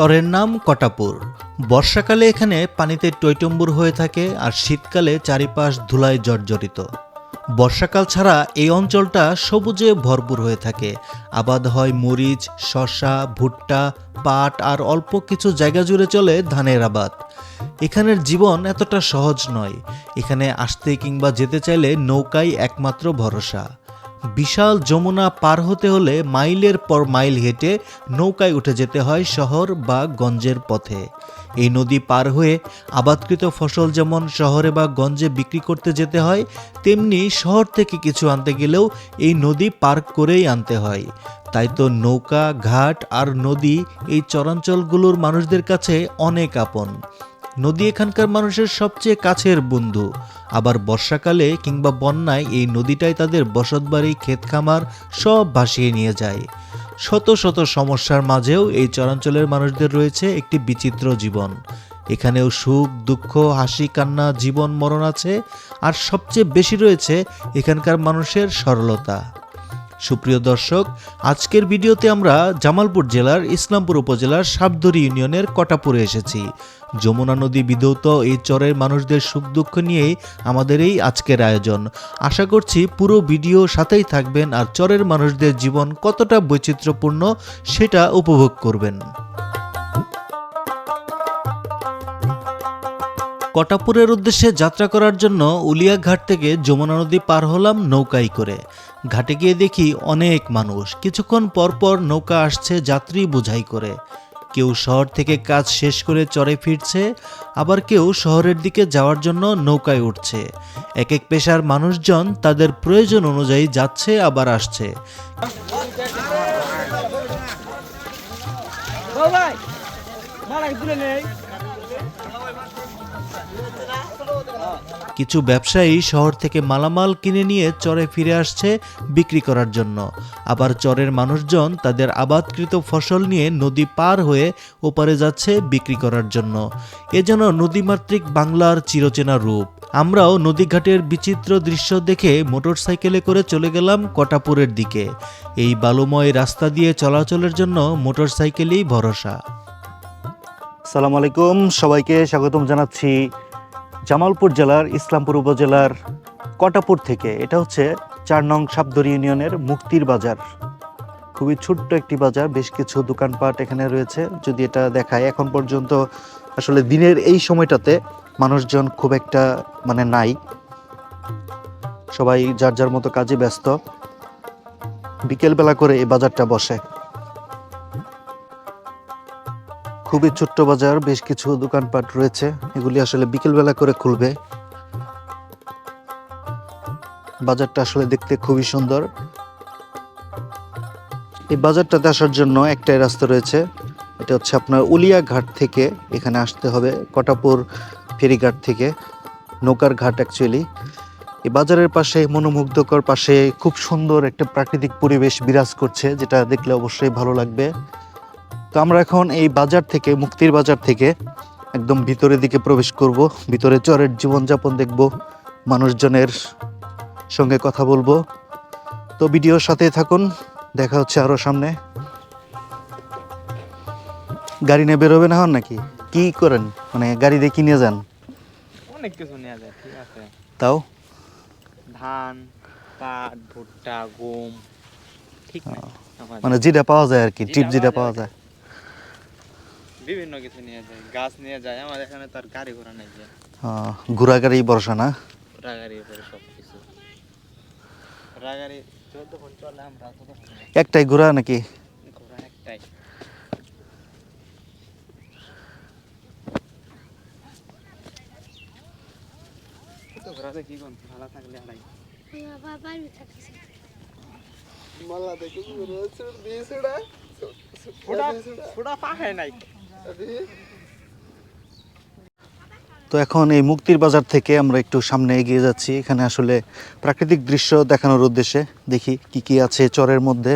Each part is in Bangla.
চরের নাম কটাপুর। বর্ষাকালে এখানে পানিতে টইটম্বুর হয়ে থাকে আর শীতকালে চারিপাশ ধুলায় জর্জরিত। বর্ষাকাল ছাড়া এই অঞ্চলটা সবুজে ভরপুর হয়ে থাকে। আবাদ হয় মরিচ, শসা, ভুট্টা, পাট আর অল্প কিছু জায়গা জুড়ে চলে ধানের আবাদ। এখানের জীবন এতটা সহজ নয়। এখানে আসতে কিংবা যেতে চাইলে নৌকাই একমাত্র ভরসা। বিশাল যমুনা পার হতে হলে মাইলের পর মাইল হেঁটে নৌকায় উঠে যেতে হয় শহর বা গঞ্জের পথে। এই নদী পার হয়ে আবাদকৃত ফসল যেমন শহরে বা গঞ্জে বিক্রি করতে যেতে হয়, তেমনি শহর থেকে কিছু আনতে গেলেও এই নদী পার করেই আনতে হয়। তাই তো নৌকা, ঘাট আর নদী এই চরাঞ্চলগুলোর মানুষদের কাছে অনেক আপন। নদী এখানকার মানুষের সবচেয়ে কাছের বন্ধু। আবার বর্ষাকালে কিংবা বন্যায় এই নদীটাই তাদের বসতবাড়ি ক্ষেত খামার সব ভাসিয়ে নিয়ে যায়। শত শত সমস্যার মাঝেও এই চরাঞ্চলের মানুষদের রয়েছে একটি বিচিত্র জীবন। এখানেও সুখ, দুঃখ, হাসি, কান্না, জীবন, মরণ আছে, আর সবচেয়ে বেশি রয়েছে এখানকার মানুষের সরলতা। সুপ্রিয় দর্শক, আজকের ভিডিওতে আমরা জামালপুর জেলার ইসলামপুর উপজেলার সাবদরি ইউনিয়নের কটাপুরে এসেছি। যমুনা নদী বিধৌত এই চরের মানুষদের সুখ দুঃখ নিয়েই আমাদের এই আজকের আয়োজন। আশা করছি পুরো ভিডিও সাথেই থাকবেন আর চরের মানুষদের জীবন কতটা বৈচিত্র্যপূর্ণ সেটা উপভোগ করবেন। কটাপুরের উদ্দেশ্যে যাত্রা করার জন্য উলিয়া ঘাট থেকে যমুনা নদী পার হলাম নৌকায় করে। ঘাটে গিয়ে দেখি অনেক মানুষ। কিছুক্ষণ পর পর নৌকা আসছে যাত্রী বোঝাই করে। কেউ শহর থেকে কাজ শেষ করে চরে ফিরছে, আবার কেউ শহরের দিকে যাওয়ার জন্য নৌকায় উঠছে। এক এক পেশার মানুষজন তাদের প্রয়োজন অনুযায়ী যাচ্ছে, আবার আসছে। কিছু ব্যবসায়ী শহর থেকে মালামাল কিনে নিয়ে চরে ফিরে আসছে বিক্রি করার জন্য। আবার চরের মানুষজন তাদের আবাদকৃত ফসল নিয়ে নদী পার হয়ে ওপারে যাচ্ছে বিক্রি করার জন্য। এ যেন নদীমাতৃক বাংলার চিরচেনা রূপ। আমরাও নদীঘাটের বিচিত্র দৃশ্য দেখে মোটরসাইকেলে করে চলে গেলাম কটাপুরের দিকে। এই বালুময় রাস্তা দিয়ে চলাচলের জন্য মোটরসাইকেলই ভরসা। সালাম আলাইকুম, সবাইকে স্বাগতম জানাচ্ছি জামালপুর জেলার, ইসলামপুর উপজেলার, কটাপুর থেকে। এটা হচ্ছে চার নং সাবদরি ইউনিয়নের মুক্তির বাজার। খুবই ছোট্ট একটি বাজার, বেশ কিছু দোকানপাট এখানে রয়েছে। যদি এটা দেখায়, এখন পর্যন্ত আসলে দিনের এই সময়টাতে মানুষজন খুব একটা মানে নাই। সবাই যার যার মতো কাজে ব্যস্ত। বিকেলবেলা করে এই বাজারটা বসে। খুবই ছোট্ট বাজার, বেশ কিছু দোকানপাট রয়েছে। এগুলি আসলে বিকেলবেলা করে খুলবে। বাজারটা আসলে দেখতে খুবই সুন্দর। এই বাজারটাতে আসার জন্য একটাই রাস্তা রয়েছে। এটা হচ্ছে আপনার উলিয়া ঘাট থেকে এখানে আসতে হবে, কটাপুর ফেরিঘাট থেকে, নৌকার ঘাট অ্যাকচুয়ালি এই বাজারের পাশে, মনোমুগ্ধকর পাশে খুব সুন্দর একটা প্রাকৃতিক পরিবেশ বিরাজ করছে, যেটা দেখলে অবশ্যই ভালো লাগবে। তো আমরা এখন এই বাজার থেকে মুক্তির বাজার থেকে একদম ভিতরের দিকে প্রবেশ করব। ভিতরে চরের জীবনযাপন দেখব মানুষজনের সঙ্গে কথা বলব। তো ভিডিওর সাথে থাকুন দেখা হচ্ছে আরও সামনে। গাড়ি নিয়ে বেরোবে না হন নাকি? কি করেন? মানে গাড়ি দিয়ে কিনে যান? অনেক কিছু নেওয়া যায় ঠিক আছে। তাও? ধান পাট ভুট্টা গম ঠিক মানে যেটা পাওয়া যায় আর কি টিপ যেটা পাওয়া যায়। বিভিন্ন কিছু নিয়ে যায় গাছ নিয়ে যায় আমার এখানে তার গাড়ি ঘোড়া নেই যে। আহ, ঘোড়া গাড়ি ভরসা না? রাগাড়ির উপরে সব কিছু রাগাড়ি যতক্ষণ চলে আমরা একটাই ঘোড়া নাকি? ঘোড়া একটাই। তো ঘোড়াতে কি কোন ভালো থাকলে আড়াই বাবা বাড়ি থাকছে ওটা ওটা পাখায় নাই। তো এখন এই মুক্তির বাজার থেকে আমরা একটু সামনে এগিয়ে যাচ্ছি। এখানে আসলে প্রাকৃতিক দৃশ্য দেখানোর উদ্দেশ্যে দেখি কি কি আছে চরের মধ্যে।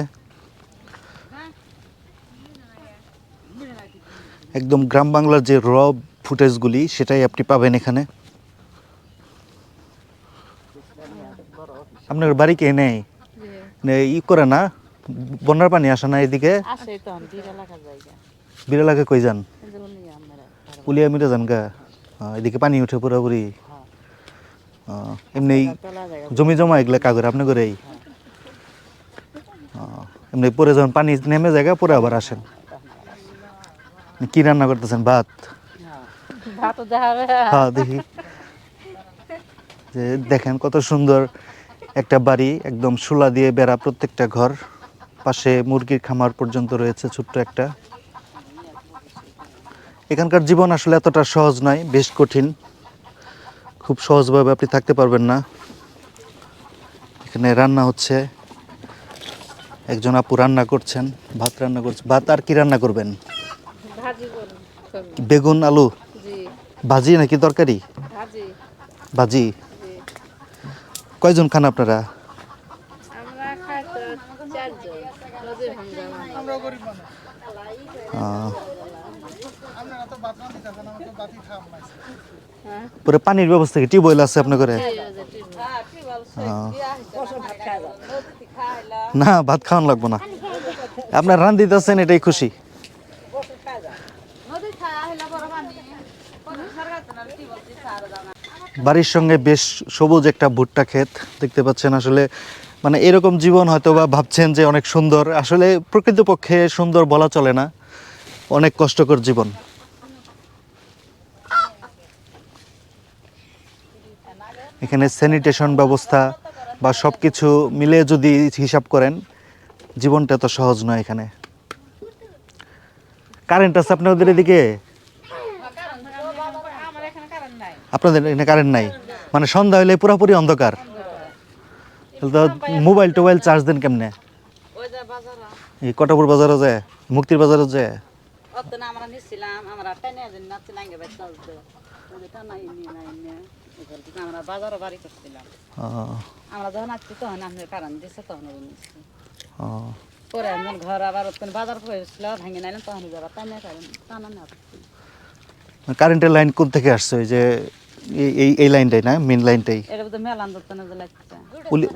একদম গ্রাম বাংলার যে র ফুটেজগুলি সেটাই আপনি পাবেন এখানে। আপনার বাড়ি কে নেই? ই করে না বন্যার পানি আসে না এদিকে? আসে তো দুই এলাকার জায়গা বিড়াল আগে কই যান? উলিয়া মিটে যান গা। এদিকে পানি উঠে পুরোপুরি এমনি জমি জমা এগুলা কাগর আপনি আহ, এমনি পরে যখন পানি নেমে জায়গা পরে আবার আসেন। কি রান্না করতেছেন? ভাত? ভাত হ্যাঁ দেখি। যে দেখেন কত সুন্দর একটা বাড়ি একদম শোলা দিয়ে বেড়া প্রত্যেকটা ঘর। পাশে মুরগির খামার পর্যন্ত রয়েছে ছোট্ট একটা। এখানকার জীবন আসলে এতটা সহজ নয় বেশ কঠিন। খুব সহজভাবে আপনি থাকতে পারবেন না। এখানে রান্না হচ্ছে। একজন আপু রান্না করছেন ভাত রান্না করছেন ভাত আর কি রান্না করবেন? বেগুন আলু? ভাজি নাকি তরকারি? ভাজি। কয়জন খান আপনারা? আমরা খাই তো চারজন নদীর ভাঙ্গা আহ, হ্যাঁ পরে পানির ব্যবস্থা কি? টিউবওয়েল আছে আপনার ঘরে? না ভাত খাওয়ান লাগবো না। আপনার রান দিতেছেন এটাই খুশি। বাড়ির সঙ্গে বেশ সবুজ একটা ভুট্টা ক্ষেত দেখতে পাচ্ছেন আসলে। মানে এরকম জীবন হয়তো বা ভাবছেন যে অনেক সুন্দর। আসলে প্রকৃতপক্ষে সুন্দর বলা চলে না। অনেক কষ্টকর জীবন। এখানে স্যানিটেশন ব্যবস্থা বা সব কিছু মিলে যদি হিসাব করেন, জীবনটা তো সহজ নয় এখানে। কারেন্ট আছে আপনাদের এদিকে? আপনাদের এখানে কারেন্ট নাই? মানে সন্ধ্যা হলে পুরোপুরি অন্ধকার। তো মোবাইল টোবাইল চার্জ দেন কেমনে? এই কটাপুর বাজারে যায়, মুক্তির বাজারে যায়। অত না, আমরা নিছিলাম, আমরা ওই আমরা বাজারও বাড়ি করছিলাম। আমরা যখন আসছি তখন আপনার কারণ দিছে তখন নিচ্ছি পরে ঘর আবার বাজার করেছিল ভেঙে নাইলেন তখন যাবার তাই না কারণ টানা না। কারেন্টের লাইন কোন থেকে আসছে? ওই যে এই- এই লাইনটাই না মেন লাইনটাই এটা মেলান যে লাগছে উলি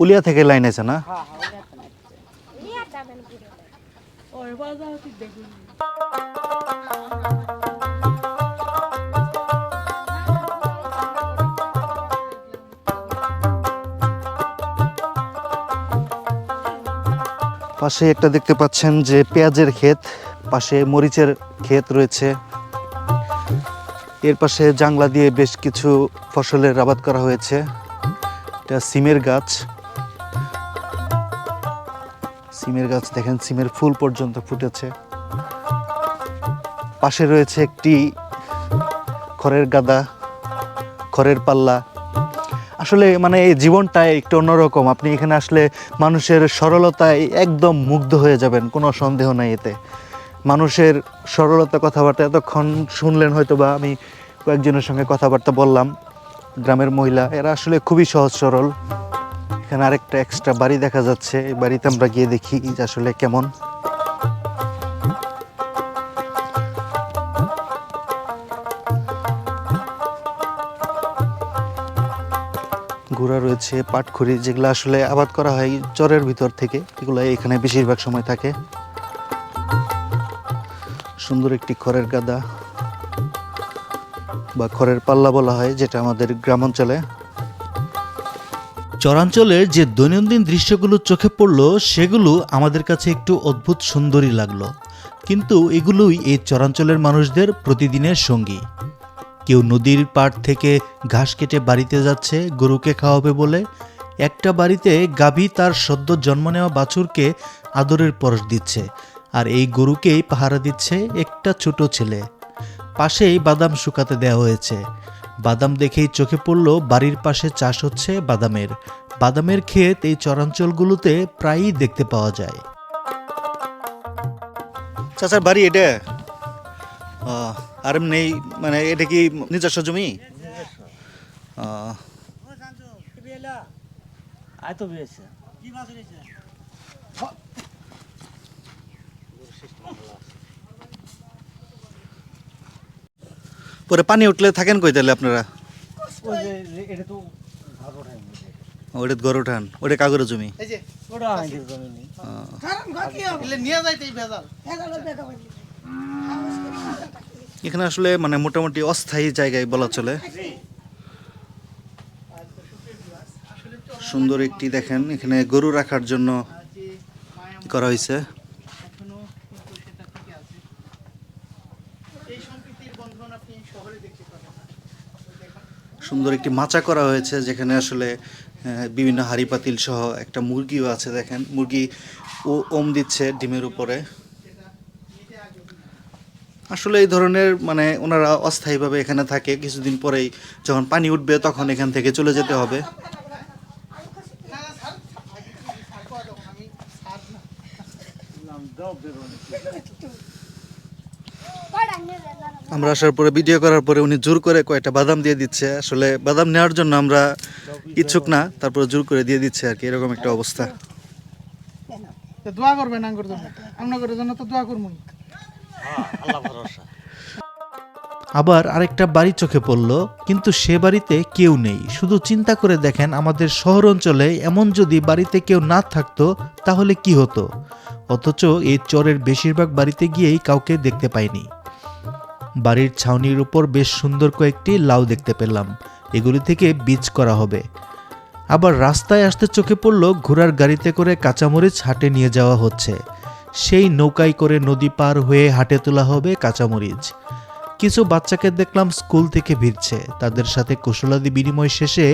উলিয়া থেকে লাইন আছে না? হ্যাঁ হ্যাঁ উলিয়া নাই নিয়ে যাবেন ঘুরে পাশে একটা দেখতে পাচ্ছেন যে পেঁয়াজের ক্ষেত, পাশে মরিচের ক্ষেত রয়েছে। এর পাশে জাংলা দিয়ে বেশ কিছু ফসলের আবাদ করা হয়েছে। এটা সিমের গাছ। সিমের গাছ দেখেন, সিমের ফুল পর্যন্ত ফুটেছে। পাশে রয়েছে একটি খড়ের গাদা, খড়ের পাল্লা। আসলে মানে এই জীবনটাই একটু অন্যরকম। আপনি এখানে আসলে মানুষের সরলতায় একদম মুগ্ধ হয়ে যাবেন, কোনো সন্দেহ নাই এতে। মানুষের সরলতা কথাবার্তা এতক্ষণ শুনলেন হয়তো বা আমি কয়েকজনের সঙ্গে কথাবার্তা বললাম। গ্রামের মহিলা, এরা আসলে খুবই সহজ সরল। এখানে আরেকটা এক্সট্রা বাড়ি দেখা যাচ্ছে, এই বাড়িতে আমরা গিয়ে দেখি আসলে কেমন। ঘোড়া রয়েছে, পাটখড়ি, যেগুলো আসলে আবাদ করা হয় চরের ভিতর থেকে। এগুলো এখানে বেশিরভাগ সময় থাকে। সুন্দর একটি খড়ের গাদা বা খড়ের পাল্লা বলা হয়, যেটা আমাদের গ্রামাঞ্চলে। চরাঞ্চলের যে দৈনন্দিন দৃশ্যগুলো চোখে পড়ল, সেগুলো আমাদের কাছে একটু অদ্ভুত সুন্দরই লাগল। কিন্তু এগুলোই এই চরাঞ্চলের মানুষদের প্রতিদিনের সঙ্গী। কেউ নদীর পাড় থেকে ঘাস কেটে বাড়িতে যাচ্ছে, গরুকে খাওয়াবে বলে। একটা বাড়িতে গাভী তার সদ্য জন্ম নেওয়া বাছুরকে আদরের পরশ দিচ্ছে আর এই গরুকেই পাহারা দিচ্ছে একটা ছোট ছেলে। পাশেই বাদাম শুকাতে দেওয়া হয়েছে। বাদাম দেখেই চোখে পড়ল, বাড়ির পাশে চাষ হচ্ছে বাদামের। বাদামের ক্ষেত এই চরাঞ্চলগুলোতে প্রায়ই দেখতে পাওয়া যায়। চাচার বাড়ি এটা? আর নেই মানে এটা কি নিজস্ব জমি? পরে পানি উঠলে থাকেন কই তাহলে আপনারা? ওটা টান ওটা কাগরে জমি। এই যে ওটা আমাদের জমি নেই। এলে নিয়ে যাইতেই ভেজাল। এখানে আসলে মানে মোটামুটি অস্থায়ী জায়গায় বলা চলে। সুন্দর একটি দেখেন, এখানে গরু রাখার জন্য করা হয়েছে। সুন্দর একটি মাচা করা হয়েছে, যেখানে আসলে বিভিন্ন হাড়ি পাতিল সহ একটা মুরগিও আছে, দেখেন। মুরগি ও ওম দিচ্ছে ডিমের উপরে। আসলে এই ধরনের মানে ওনারা অস্থায়ীভাবে এখানে থাকে। কিছুদিন পরেই যখন পানি উঠবে তখন এখান থেকে চলে যেতে হবে। আমরা আসার পরে ভিডিও করার পরে উনি জোর করে কয়েকটা বাদাম দিয়ে দিচ্ছে। আসলে বাদাম নেওয়ার জন্য আমরা ইচ্ছুক না, তারপরে জোর করে দিয়ে দিচ্ছে আর কি। এরকম একটা অবস্থা। দোয়া করবেন আঙ্গুর জন্য। আপনাদের জন্য তো দোয়া করব আবার আরেকটা বাড়ি চোখে পড়ল, কিন্তু সে বাড়িতে কেউ নেই। শুধু চিন্তা করে দেখেন আমাদের শহর অঞ্চলে এমন যদি বাড়িতে কেউ না থাকতো, তাহলে কি হতো? অথচ এই চরের বেশিরভাগ বাড়িতে গিয়েই কাউকে দেখতে পাইনি। বাড়ির ছাউনির উপর বেশ সুন্দর কয়েকটি লাউ দেখতে পেলাম। এগুলি থেকে বীজ করা হবে। আবার রাস্তায় আসতে চোখে পড়ল ঘোড়ার গাড়িতে করে কাঁচামরিচ হাটে নিয়ে যাওয়া হচ্ছে। সেই নৌকায় করে নদী পার হয়ে হাটে তোলা হবে কাঁচামরিচ। কিছু বাচ্চাকে দেখলাম স্কুল থেকে ভিড়ছে তাদের সাথে কুশলাদি বিনিময় শেষে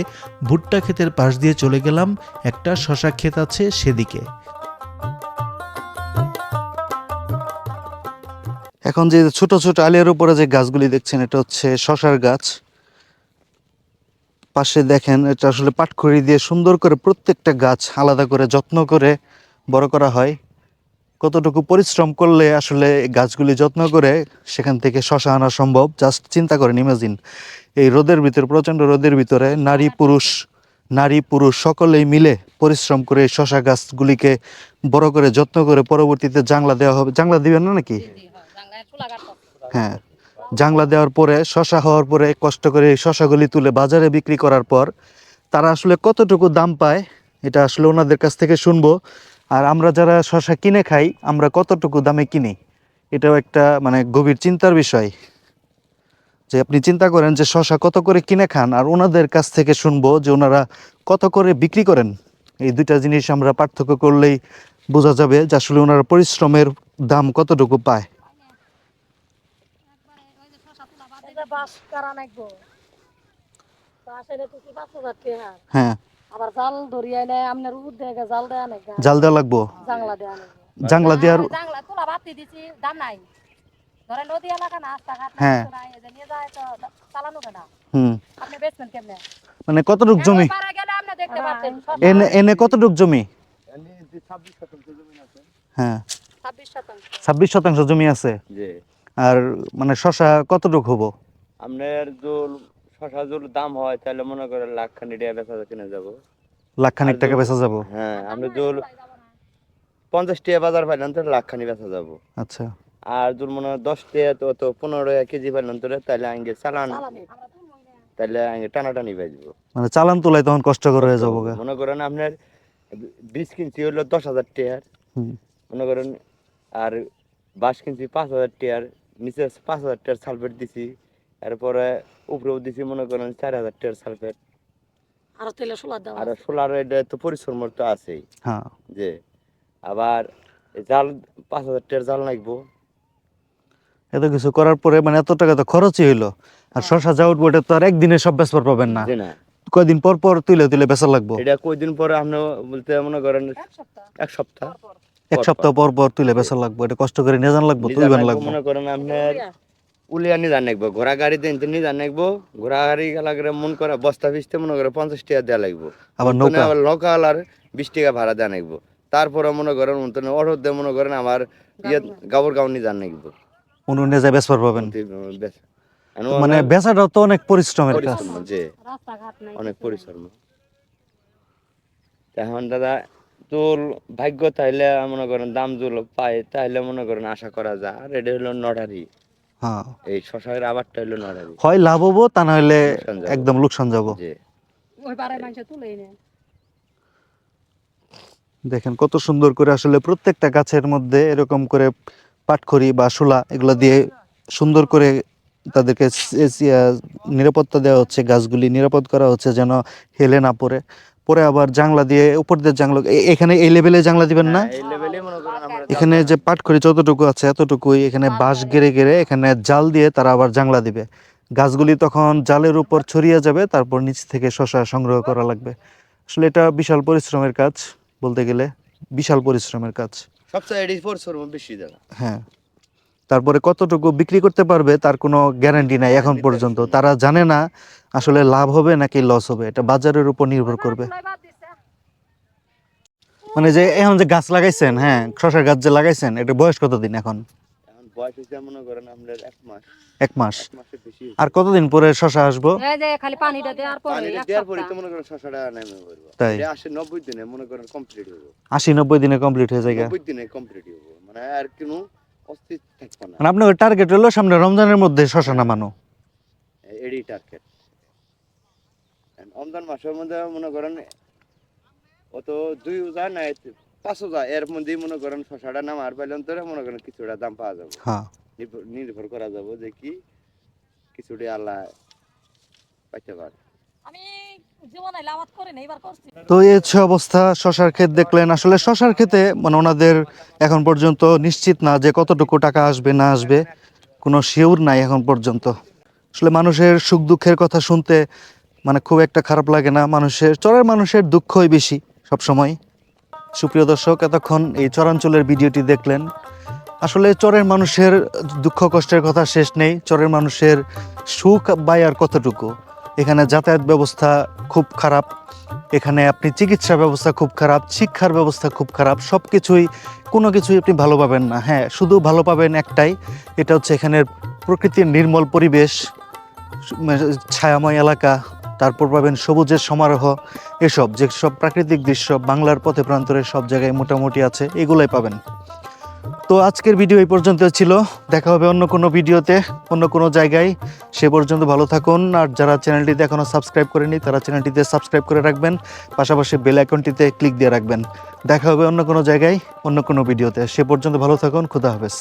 ভুট্টা ক্ষেতের পাশ দিয়ে চলে গেলাম। একটা শশা ক্ষেত আছে সেদিকে। এখন যে ছোট ছোট আলিয়ার উপরে যে গাছগুলি দেখছেন, এটা হচ্ছে শশার গাছ। পাশে দেখেন, এটা আসলে পাটখড়ি দিয়ে সুন্দর করে প্রত্যেকটা গাছ আলাদা করে যত্ন করে বড় করা হয়। কতটুকু পরিশ্রম করলে আসলে গাছগুলি যত্ন করে সেখান থেকে শশা আনা সম্ভব? জাস্ট চিন্তা করেন ইমাজিন এই রোদের ভিতরে প্রচণ্ড রোদের ভিতরে নারী পুরুষ নারী পুরুষ সকলেই মিলে পরিশ্রম করে শশা গাছগুলিকে বড় করে যত্ন করে পরবর্তীতে জাংলা দেওয়া হবে। জাংলা দিবেন না নাকি? হ্যাঁ। জাংলা দেওয়ার পরে শশা হওয়ার পরে কষ্ট করে এই শশাগুলি তুলে বাজারে বিক্রি করার পর তারা আসলে কতটুকু দাম পায় এটা আসলে ওনাদের কাছ থেকে শুনব। আর আমরা যারা শশা কিনে খাই, আমরা কতটুকু দামে কিনি? এটাও একটা মানে গভীর চিন্তার বিষয়। যে আপনি চিন্তা করেন যে শশা কত করে কিনে খান, আর ওনাদের কাছ থেকে শুনব যে ওনারা কত করে বিক্রি করেন। এই দুইটা জিনিস আমরা পার্থক্য করলেই বোঝা যাবে যে আসলে ওনারা পরিশ্রমের দাম কতটুকু পায়। হ্যাঁ। আবার জাল ধরিয়ে এনে আপনার উদ দেখে জাল দেয়া নাকি জাল দেওয়া লাগবো? জাংলা দেয়া নাকি জাংলা দেওয়ার জাংলা তোলা বাতি দিছি দাম নাই। ধরে নদী এলাকা না রাস্তাঘাট হ্যাঁ। এই যে নিয়ে যায় তো চালানো কেনা হুম। আপনি বেচবেন কেমনে? মানে কতটুক জমি? পারা গেলে আপনি দেখতে পাচ্ছেন এনে এনে কতটুক জমি? হ্যাঁ। ছাব্বিশ শতাংশ। জমি আছে? জি। আর মানে শশা কতটুক হব? আপনার জল শশা জল দাম হয় তাহলে মনে করেন লাখ খানি টাকা বেচা কিনে যাব। লাখখানিক টাকা বেচা যাব? হ্যাঁ আপনি জল পঞ্চাশ টাকা বাজার পাইলেন তো লাখ খানি বেচা যাব। আচ্ছা। আর জল মনে হয় দশ টাকা তো তো পনেরো টাকা কেজি পাইলেন তো তাহলে আগে চালান তাহলে আগে টানাটানি বাজবো মানে চালান তোলাই তখন কষ্টকর হয়ে যাব। মনে করেন আপনার বীজ কিনছি হলো দশ হাজার টাকার। মনে করেন আর বাঁশ কিনছি পাঁচ হাজার টাকার নিচে পাঁচ হাজার টাকার সালফেট দিছি। এরপরে উপরেও দিছি মনে করেন চার হাজার টাকার সালফেট। আর তেলে সোলার দেওয়া আর সোলার এটা তো পরিশ্রম তো আছেই। হ্যাঁ। যে আবার জাল পাঁচ হাজার টাকার জাল লাগবো এত কিছু করার পরে মানে এত টাকা তো খরচই হইল। আর শশা যা উঠবো এটা তো আর একদিনে সব বেচবার পাবেন না। কয়দিন পর পর তুলে তুলে বেচা লাগবো। এটা কয়দিন পরে আপনি বলতে মনে করেন? এক সপ্তাহ। এক সপ্তাহ। পর পর পর তুলে বেচা লাগবো। এটা কষ্ট করে নিয়ে যান লাগবো তুলবেন লাগবো, লাগবো। মনে করেন আপনার উলিয়া নিয়ে জান লাগবো ঘোড়া গাড়ি দিন তো নিয়ে জান লাগবো ঘোড়া গাড়ি লাগলে মন করে বস্তা বিশতে মনে করে পঞ্চাশ টাকা দেওয়া লাগবো। আবার নৌকা? আবার নৌকা আর বিশ টাকা ভাড়া দেওয়া লাগবো তারপরে মনে করেন মতন অটো দিয়ে মনে করেন আমার ইয়ে গাবর গাও নিয়ে জান লাগবো উনুনে যায় বেচবার পাবেন। মানে বেচাটাও তো অনেক পরিশ্রমের কাজ। পরিশ্রম, যে রাস্তাঘাট নাই। অনেক পরিশ্রম। এখন দাদা তোর ভাগ্য তাইলে মনে করেন দাম জুল পায় তাহলে মনে করেন আশা করা যায় আর এটা হলো নডারি হ্যাঁ। এই শশার আবারটা হলো নডারি হয় লাভ হব তা না হলে একদম লোকসান যাব। ওই পাড়ায় মানুষ দেখেন কত সুন্দর করে আসলে প্রত্যেকটা গাছের মধ্যে এরকম করে পাটখড়ি বা শোলা এগুলো দিয়ে সুন্দর করে তাদেরকে নিরাপত্তা দেওয়া হচ্ছে গাছগুলি নিরাপদ করা হচ্ছে যেন হেলে না পড়ে। পরে আবার জাংলা দিয়ে উপর দিয়ে জাংলা এখানে এই লেভেলে জাংলা দিবেন না? হ্যাঁ, এই লেভেলে মনে এখানে যে পাটখড়ি যতটুকু আছে এতটুকুই এখানে বাঁশ গেড়ে গেড়ে এখানে জাল দিয়ে তারা আবার জাংলা দিবে। গাছগুলি তখন জালের উপর ছড়িয়ে যাবে তারপর নিচ থেকে শশা সংগ্রহ করা লাগবে। আসলে এটা বিশাল পরিশ্রমের কাজ বলতে গেলে বিশাল পরিশ্রমের কাজ। সবচেয়ে পরিশ্রম বেশি হ্যাঁ। তারপরে কতটুকু বিক্রি করতে পারবে তার কোনো গ্যারান্টি নাই এখন পর্যন্ত। তারা জানে না আসলে লাভ হবে নাকি লস হবে। এটা বাজারের উপর নির্ভর করবে। মানে যে এখন যে গাছ লাগাইছেন হ্যাঁ শশার গাছ যে লাগাইছেন এটা বয়স কতদিন এখন? এখন বয়স হয়েছে মনে করেন আমরা এক মাস। এক মাস। এক মাসের বেশি। আর কতদিন পরে শশা আসব। মনে তাই? মনে আশি নব্বই দিনে কমপ্লিট হয়ে যায় কমপ্লিট হব মানে আর কোনো অস্তিত্ব মানে আপনার টার্গেট হলো সামনে রমজানের মধ্যে শশা নামানো। এডি টার্গেট রমজান মাসের মধ্যে মনে করেন অত দুই হাজার না পাঁচ হাজার এর মধ্যেই মনে করেন শশাটা নামার পাইলেন তো মনে করেন কিছুটা দাম পাওয়া যাবে। হ্যাঁ। নির্ভর- নির্ভর করা যাবে যে কি কিছুটা আল্লাহ পাইতে পারে। আমি জীবনে লামাত করে না এবার তো এই হচ্ছে অবস্থা শশার ক্ষেত দেখলেন। আসলে শশার ক্ষেতে মানে ওনাদের এখন পর্যন্ত নিশ্চিত না যে কতটুকু টাকা আসবে না আসবে। কোনো শিওর নাই এখন পর্যন্ত। আসলে মানুষের সুখ দুঃখের কথা শুনতে মানে খুব একটা খারাপ লাগে না। মানুষের চরের মানুষের দুঃখই বেশি। সব সময় সুপ্রিয় দর্শক, এতক্ষণ এই চরাঞ্চলের ভিডিওটি দেখলেন। আসলে চরের মানুষের দুঃখ কষ্টের কথা শেষ নেই। চরের মানুষের সুখ বাই আর কতটুকু? এখানে যাতায়াত ব্যবস্থা খুব খারাপ। এখানে আপনি চিকিৎসা ব্যবস্থা খুব খারাপ, শিক্ষার ব্যবস্থা খুব খারাপ। সব কিছুই কোনো কিছুই আপনি ভালো পাবেন না। হ্যাঁ শুধু ভালো পাবেন একটাই। এটা হচ্ছে এখানের প্রকৃতির নির্মল পরিবেশ ছায়াময় এলাকা। তারপর পাবেন সবুজের সমারোহ। এসব যে সব প্রাকৃতিক দৃশ্য বাংলার পথে প্রান্তরে সব জায়গায় মোটামুটি আছে, এগুলোই পাবেন। তো আজকের ভিডিও এই পর্যন্ত ছিল। দেখা হবে অন্য কোনো ভিডিওতে, অন্য কোনো জায়গায়। সে পর্যন্ত ভালো থাকুন, আর যারা চ্যানেলটিতে এখনও সাবস্ক্রাইব করেনি তারা চ্যানেলটিতে সাবস্ক্রাইব করে রাখবেন। পাশাপাশি বেল আইকনটিতে ক্লিক দিয়ে রাখবেন। দেখা হবে অন্য কোনো জায়গায়, অন্য কোনো ভিডিওতে। সে পর্যন্ত ভালো থাকুন, খুদা হাফেজ।